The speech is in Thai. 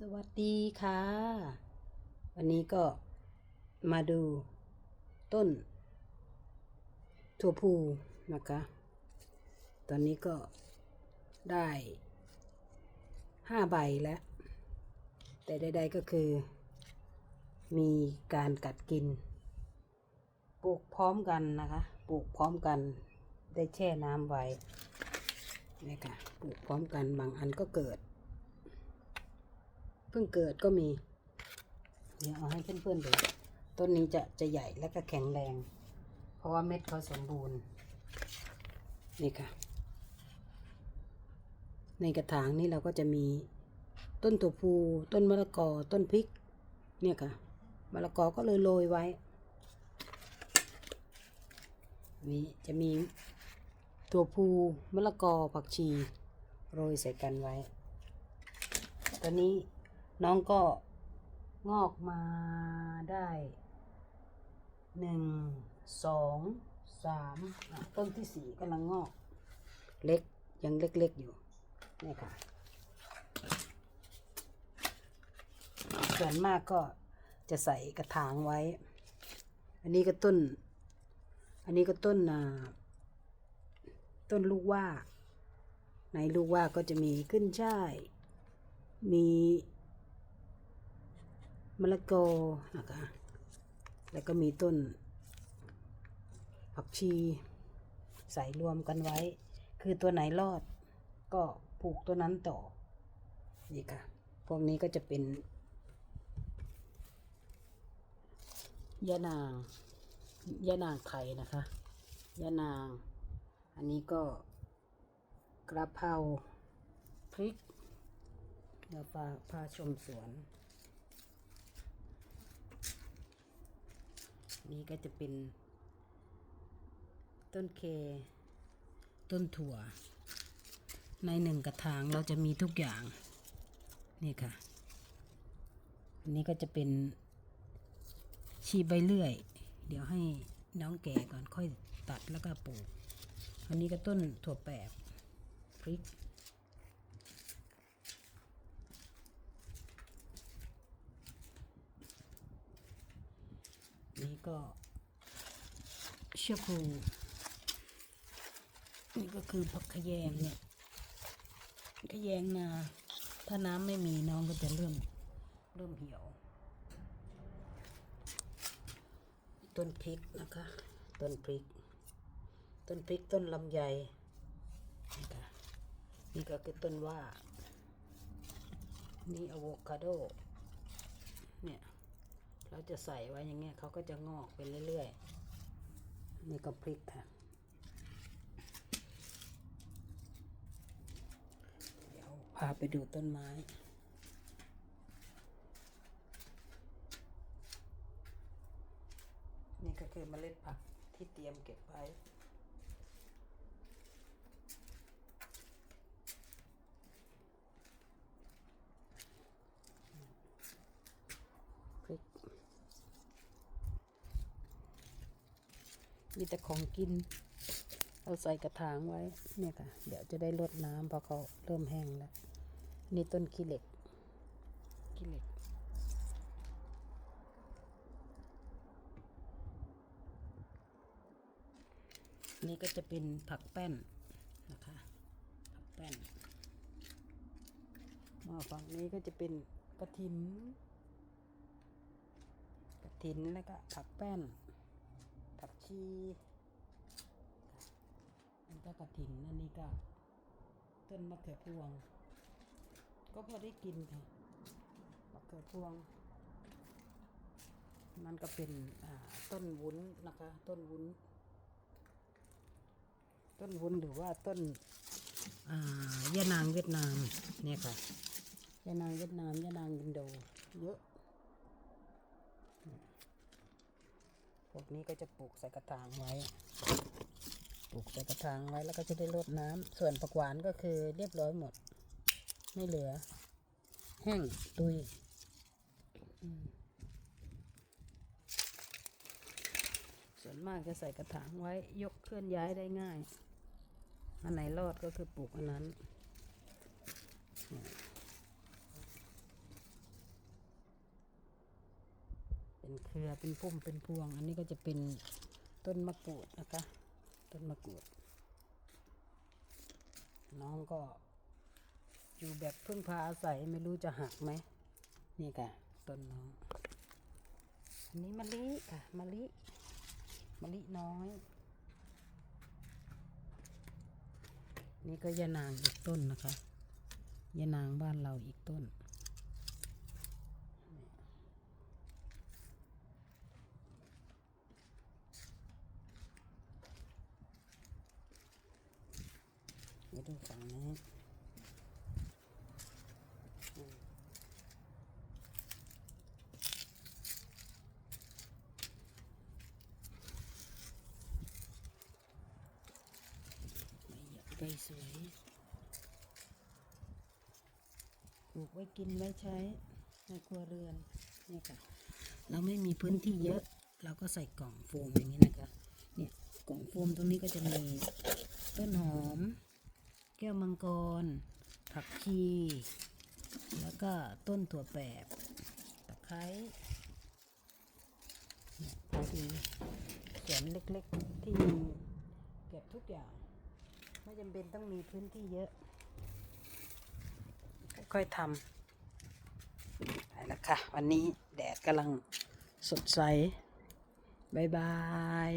สวัสดีค่ะ วันนี้ก็มาดูต้นถั่วพูนะคะ ตอนนี้ก็ได้ห้าใบแล้ว แต่ใดๆก็คือ มีการกัดกิน ปลูกพร้อมกันนะคะ ปลูกพร้อมกันได้แช่น้ำไว้นี่ค่ะปลูกพร้อมกันบางอันก็เกิด พิ่งเกิดก็มี เดี๋ยวเอาให้เพื่อนๆดูต้นนี้จะจะใหญ่และก็แข็งแรง เพราะว่าเม็ดเขาสมบูรณ์ นี่ค่ะ ในกระถางนี่เราก็จะมีต้นถั่วพูต้นมะละกอต้นพริก เนี่ยค่ะมะละกอก็เลยโรยไว้ นี่จะมีถั่วพูมะละกอผักชี โรยใส่กันไว้ ตอนนี้ น้องก็งอกมาได้หนึ่งสองสามต้นที่สี่กำลังงอก เล็กยังเล็กๆอยู่นี่ค่ะ ส่วนมากก็จะใส่กระถางไว้ อันนี้ก็ต้น อันนี้ก็ต้นอ่าต้นลูกว่า ในลูกว่าก็จะมีขึ้นช่าย มี มะละกอนะคะ แล้วก็มีต้น ผักชี ใส่รวมกันไว้ คือตัวไหนรอด ก็ปลูกตัวนั้นต่อ นี่ค่ะ พวกนี้ก็จะเป็นยะนางยะนางไข่นะคะยะนาง อันนี้ก็กระเพราพริกเดี๋ยวพาพาชมสวน นี่ก็จะเป็น ต้นเค ต้นถั่ว ในหนึ่งกระถางเราจะมีทุกอย่าง นี่ค่ะ อันนี้ก็จะเป็นชีใบเลื่อย เดี๋ยวให้น้องแก่ก่อนค่อยตัดแล้วก็ปลูก อันนี้ก็ต้นถั่วแปบพริก ก็เชือกรูนี่ก็คือผักขยงเนี่ยขยงนาถ้าน้ำไม่มีน้องก็จะเริ่มเริ่มเหี่ยว ต้นพริกนะคะ ต้นพริก ต้นพริกต้นลำไยนี่ค่ะนี่ก็คือต้นว่า นี่อะโวคาโด เนี่ย เราจะใส่ไว้อย่างเงี้ยเขาก็จะงอกไปเรื่อยๆ นี่ก็พริกค่ะ เดี๋ยวพาไปดูต้นไม้นี่ก็คือเมล็ดผักที่เตรียมเก็บไว้ มีแต่ของกินเอาใส่กระถางไว้ เนี่ยค่ะ เดี๋ยวจะได้ลดน้ำพราะเขาเริ่มแห้งแล้ว นี่ต้นขี้เหล็ก ขี้เหล็ก นี่ก็จะเป็นผักแป้นนะคะ ผักแป้นมาฝั่งนี้ก็จะเป็นกระถิน กระถินแล้วก็ผักแป้น ชีอันก็กระถินอันนี้ก็ต้นมะเขือพวง ก็พอได้กินค่ะมะเขือพวง มันก็เป็นต้นวุ้นนะคะ ต้นวุ้น ต้นวุ้นหรือว่าต้นยะนางเวียดนามเนี่ยค่ะยะนางเวียดนามยะนางอินโดเยอะ พว กนี้ก็จะปลูกใส่กระถางไว้ ปลูกใส่กระถางไว้แล้วก็จะได้รดน้ำส่วนผักหวานก็คือเรียบร้อยหมด ไม่เหลือ แห้งตุยส่วนมากจะใส่กระถางไว้ยกเคลื่อนย้ายได้ง่าย อันไหนรอดก็คือปลูกอันนั้น เป็นเครือเป็นพุ่มเป็นพวง อันนี้ก็จะเป็นต้นมะกรูดนะคะ ต้นมะกรูด น้องก็อยู่แบบพึ่งพาอาศัยไม่รู้จะหักไหม นี่ค่ะ ต้นน้อง อันนี้มะลิค่ะมะลิมะลิน้อย นี่ก็ยานางอีกต้นนะคะยานางบ้านเราอีกต้น มาดูฝั่งนี้อืมใบใหญ่สวยปลูกไว้กินไว้ใช้ในครัวเรือนนี่ค่ะ เราไม่มีพื้นที่เยอะ เราก็ใส่กล่องโฟมอย่างนี้นะคะ เนี่ยกล่องโฟมตรงนี้ก็จะมีต้นหอม ก้วมังกร ผักชี แล้วก็ต้นถั่วแปบตะไคร้เนี่ยพอดีสวนเล็กๆที่มีเก็บทุกอย่าง ไม่จำเป็นต้องมีพื้นที่เยอะ ค่อยๆทำไปแล้วค่ะ วันนี้แดดกำลังสดใสบายบาย